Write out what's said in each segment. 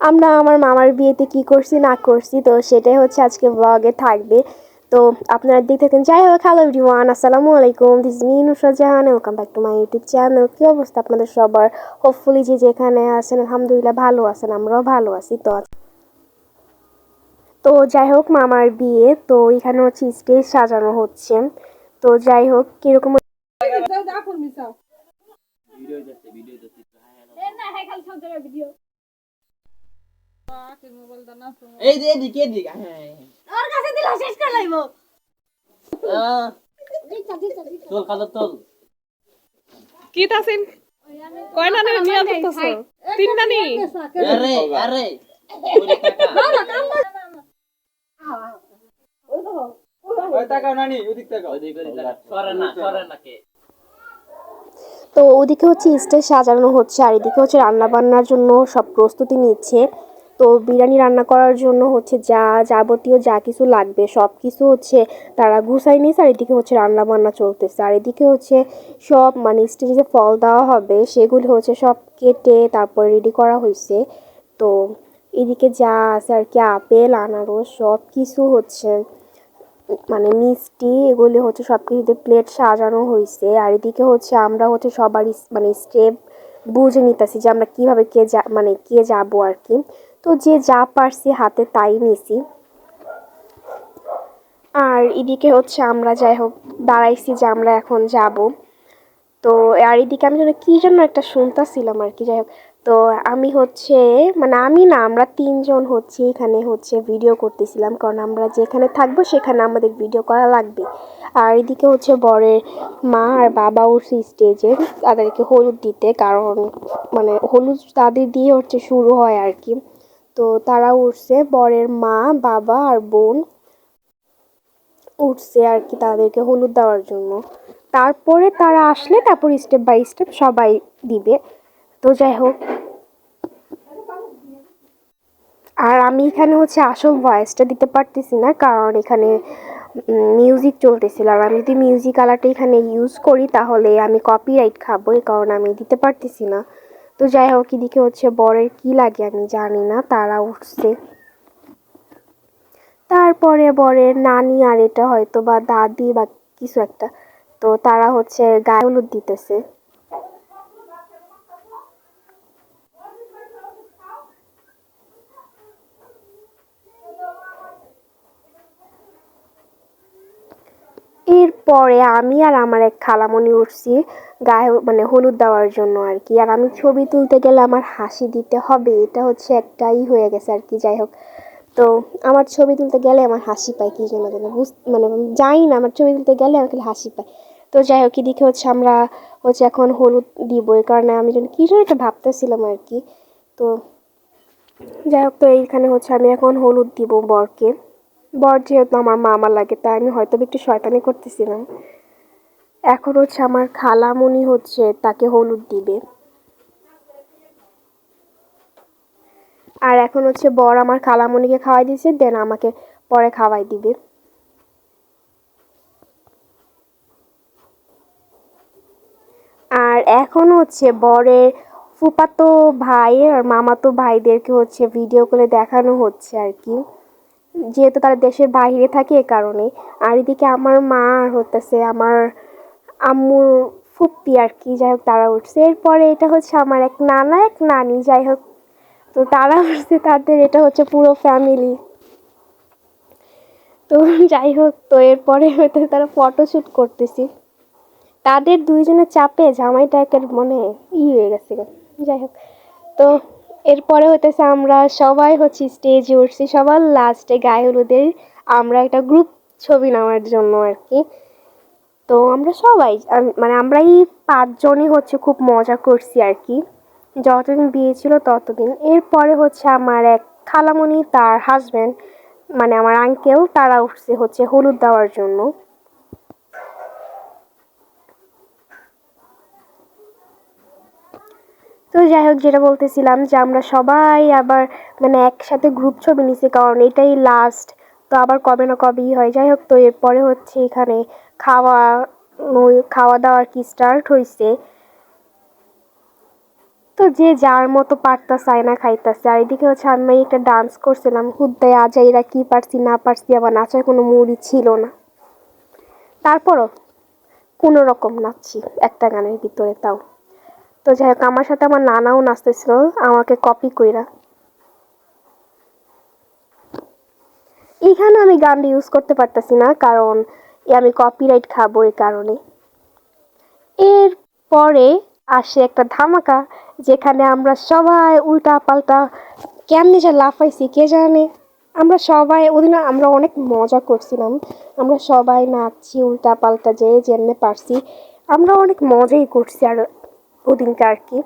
আমরা আমার মামার বিয়েতে কি করছি, না করছি, তো সেটাই হচ্ছে আজকে ব্লগে থাকবে। তো আপনারা দেখতে থাকেন। যাই হোক হ্যালো এভরিওয়ান আসসালামু আলাইকুম। This me Nusrat Jahan welcome back to my YouTube channel কী অবস্থা আপনাদের সবার? হোপফুলি যে যেখানে আছেন, আলহামদুলিল্লাহ ভালো আছেন, আমরাও ভালো আছি। তো তো যাই হোক, মামার বিয়ে, তো এখানে হচ্ছে স্টেজ সাজানো হচ্ছে। তো যাই হোক, কীরকম এই যে এদিকে এদিকে হ্যাঁ ওর কাছে দিলে শেষ করে লাইব। তোল কালো তোল। কি তাসিন? কয় নানি নিয়ে করতেছ? তিন নানি? আরে আরে। ওরে টাকা। ওদিকে ওদিকে টাকা। সরে না সরে না কে। তো ওদিকে হচ্ছে স্টেজ সাজানো হচ্ছে আর এদিকে হচ্ছে রান্না বান্নার জন্য সব প্রস্তুতি নিচ্ছে। তো বিরিয়ানি রান্না করার জন্য হচ্ছে যা যাবতীয় যা কিছু লাগবে, সব কিছু হচ্ছে তারা গুছাই নিয়েছে আর এদিকে হচ্ছে রান্না বান্না চলতেছে। আর এদিকে হচ্ছে সব মানে স্টেজে যে ফল দেওয়া হবে সেগুলো হচ্ছে সব কেটে তারপর রেডি করা হয়েছে তো এদিকে যা আছে আর কি, আপেল, আনারস সব কিছু হচ্ছে মানে মিষ্টি এগুলি হচ্ছে সব কিছুতে প্লেট সাজানো হয়েছে আর এদিকে হচ্ছে আমরা হচ্ছে সবারই মানে স্টেপ বুঝে নিতেছি যে আমরা কীভাবে কে যা মানে কে যাব আর কি। তো যে যা পারছি হাতে তাই নিছি। আর এদিকে হচ্ছে আমরা যাই হোক, দাঁড়াইছি যে আমরা এখন যাব। তো আর এদিকে আমি যেন কী জন্য একটা শুনতেছিলাম আর কি, যাই হোক। তো আমি হচ্ছে মানে আমি না, আমরা তিনজন হচ্ছে এখানে হচ্ছে ভিডিও করতেছিলাম, কারণ আমরা যেখানে থাকব সেখানে আমাদের ভিডিও করা লাগবে। আর এদিকে হচ্ছে বরের মা আর বাবা উঠছে স্টেজে তাদেরকে হলুদ দিতে, কারণ মানে হলুদ তাদের দিয়ে হচ্ছে শুরু হয় আর কি। তো তারা উঠছে, বরের মা, বাবা আর বোন উঠছে আর কি তাদেরকে হলুদ দেওয়ার জন্য। তারপরে তারা আসলে তারপর স্টেপ বাই স্টেপ সবাই দিবে। তো যাই হোক। আর আমি এখানে হচ্ছে আসল ভয়েসটা দিতে পারতেছি না, কারণ এখানে মিউজিক চলতেছিল। আর আমি যদি মিউজিক আলাটা এখানে ইউজ করি, তাহলে আমি কপিরাইট খাব, এই কারণে আমি দিতে পারতেছি না। তো যাই হোক, এদিকে হচ্ছে বরের কি লাগে আমি জানি না, তারা উঠছে। তারপরে বরের নানি আর এটা হয়তো বা দাদি বা কিছু একটা। তো তারা হচ্ছে গায়ে হলুদ দিতেছে। এরপরে আমি আর আমার এক খালামণি উঠছি গায়ে মানে হলুদ দেওয়ার জন্য আর কি। আর আমি ছবি তুলতে গেলে আমার হাসি দিতে হবে, এটা হচ্ছে একটাই হয়ে গেছে আর কি, যাই হোক। তো আমার ছবি তুলতে গেলে আমার হাসি পায়, কি জন্য বুঝ মানে জানি না, আমার ছবি তুলতে গেলে আমার খালি হাসি পায়। তো যাই হোক, এদিকে হচ্ছে আমরা হচ্ছে এখন হলুদ দিব এই কারণে আমি যেন কী যেন একটা ভাবতেছিলাম আর কি। তো যাই হোক, তো এইখানে হচ্ছে আমি এখন হলুদ দিব বরকে। বর যেহেতু আমার মামা লাগে, তাই আমি হয়তো একটু শয়তানি করতেছিলাম। এখন হচ্ছে আমার খালামণি হচ্ছে তাকে হলুদ দিবে। আর এখন হচ্ছে বর আমার খালামণিকে খাওয়াই দিয়েছে দেন আমাকে পরে খাওয়াই দিবে আর এখন হচ্ছে বরের ফুপাতো ভাই আর মামাতো ভাইদেরকে হচ্ছে ভিডিও করে দেখানো হচ্ছে আর কি। যেহেতু তারা দেশের বাইরে থাকে এ কারণে। আর এদিকে আমার মা হতেছে আমার আম্মুর ফুপ্পি আর কি, যাই হোক তারা উঠছে। এরপরে এটা হচ্ছে আমার এক নানা, এক নানি, যাই হোক। তো তারা উঠছে তাদের এটা হচ্ছে পুরো ফ্যামিলি তো যাই হোক, তো এরপরে হয়তো তারা ফটোশ্যুট করতেছি। তাদের দুইজনের চাপে জামাইটা একের মনে ই হয়ে গেছে যাই হোক, তো এরপরে হইতেছে আমরা সবাই হচ্ছে স্টেজে উঠছি, সবার লাস্টে গায়ে হলুদের আমরা একটা গ্রুপ ছবি নেওয়ার জন্য আর কি। তো আমরা সবাই মানে আমরা এই পাঁচজনই হচ্ছে খুব মজা করছি আর কি। যতদিন বিয়ে ছিল ততদিন। এরপরে হচ্ছে আমার এক খালামণি, তার হাজব্যান্ড মানে আমার আঙ্কেল তারা উঠছে হচ্ছে হলুদ দেওয়ার জন্য। তো যাই হোক, যেটা বলতেছিলাম যে আমরা সবাই আবার মানে একসাথে গ্রুপ ছবি নিছি, কারণ এটাই লাস্ট তো আবার কবে না কবেই হয়। যাই হোক, তো এরপরে হচ্ছে এখানে খাওয়া খাওয়া দাওয়া কি স্টার্ট হয়েছে তো যে যার মতো পারতাছে, আয়না খাইতাছে। আর এদিকে হচ্ছে আমি একটা ডান্স করছিলাম হুদ্দায় আজাইরা কি পারছি, না পারছি, আবার নাচার কোনো মুড়ি ছিল না। তারপরও কোনো রকম নাচছি, একটা গানের ভিতরে তাও। তো যাই হোক আমার সাথে আমার নানাও নাচতেছিল, আমাকে কপি কইরা। এখানে আমি গানটা ইউজ করতে পারতেছি না, কারণ আমি কপিরাইট খাব এই কারণে। এর পরে আসে একটা ধামাকা, যেখানে আমরা সবাই উল্টা পাল্টা কেমনি যে লাফাইছি, কে জানে? আমরা সবাই, ওদিন আমরা অনেক মজা করছিলাম। আমরা সবাই নাচছি, উল্টা পাল্টা যে যেমনি পারছি, আমরা অনেক মজাই করছি। আর ওদিনকে আর কি।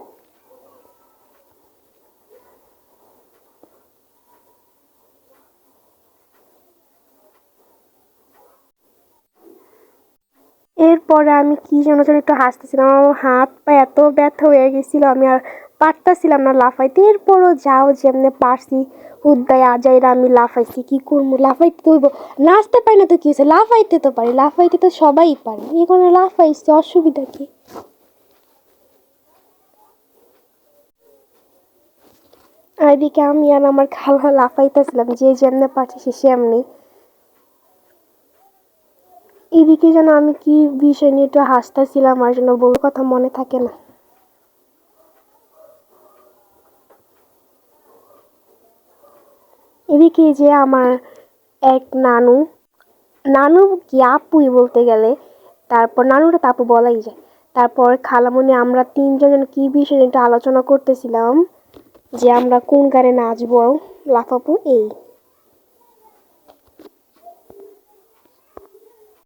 এরপরে আমি কি যেন যেন একটু হাসতেছিলাম, আমার হাত পা এত ব্যথা হয়ে গেছিল, আমি আর পারতাছিলাম না লাফাইতে। এরপরও যাও যেমনি পারছি, উদ্দায় আজাইরা আমি লাফাইছি, কি করব? লাফাইতে তো হইব নাচতে পারি না তো কি হয়েছে লাফাইতে তো পারি, লাফাইতে তো সবাই পারে। কারণে লাফাইছি, অসুবিধা কি? আর এদিকে আমি আর আমার খালা লাফাইতেছিলাম, যে যেমনে পারছি সে সেমনি। এদিকে যেন আমি কি বিষয় নিয়ে একটু হাসতেছিলাম আর যেন বউর কথা মনে থাকে না। এদিকে যে আমার এক নানু নানু কি আপুই বলতে গেলে? তারপর নানুটা তাপু বলাই যায়। তারপর খালামণি আমরা তিনজন কি বিষয় নিয়ে একটু আলোচনা করতেছিলাম। যে আমরা কোন গানে নাচবো লাফাবো এই।